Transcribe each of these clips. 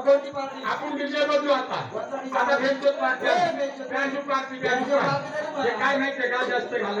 कोणती पार्टी आपण विजय बदलू आता. आता भेटतो पार्टी. पार्टी काय माहितीये का जास्त घालं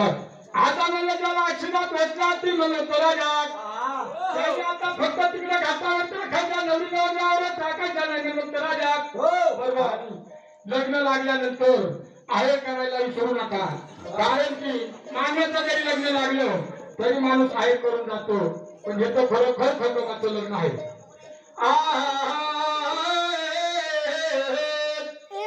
आता म्हणलं त्याला अक्षरात भेटला ती म्हणलं तुला जाग आता फक्त तिकडे घाटावर टाकायच्या नवरी नवऱ्यावर टाकायचा नाही म्हणलं तुला जाग हो. बरोबर. लग्न लागल्यानंतर आहे करायला विसरू नका. कारण की मान्याचं जरी लग्न लागलं तरी माणूस आहे करून जातो. पण हे तर खरोखर खंडोबाचं लग्न आहे. ए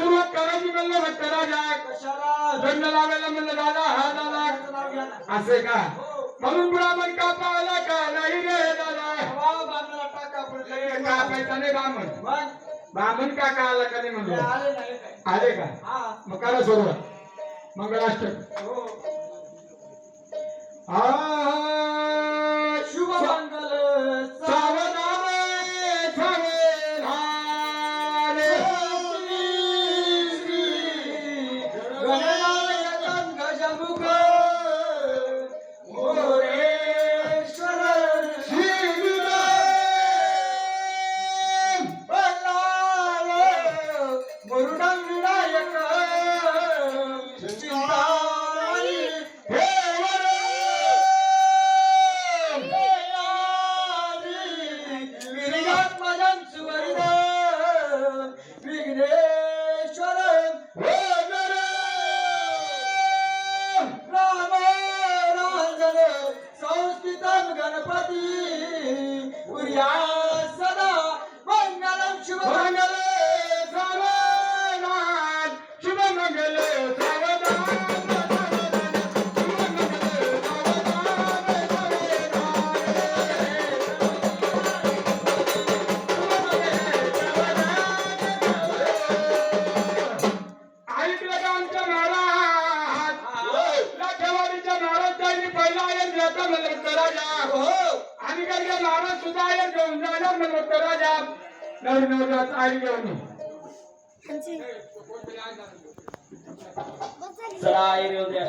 सुरुवात करायची म्हणलं करा जा. दंड लावायला म्हणलं दादा हा दादा. असे का? म्हणून पुढे आपण कापा आला का? नाही रे बामन का का आला का नाही म्हणलं? आले का? मग करा सोडवा मंगळाष्टक. हा. फक्त राजा नवी नवरात आई घेऊन चला आई येऊ द्या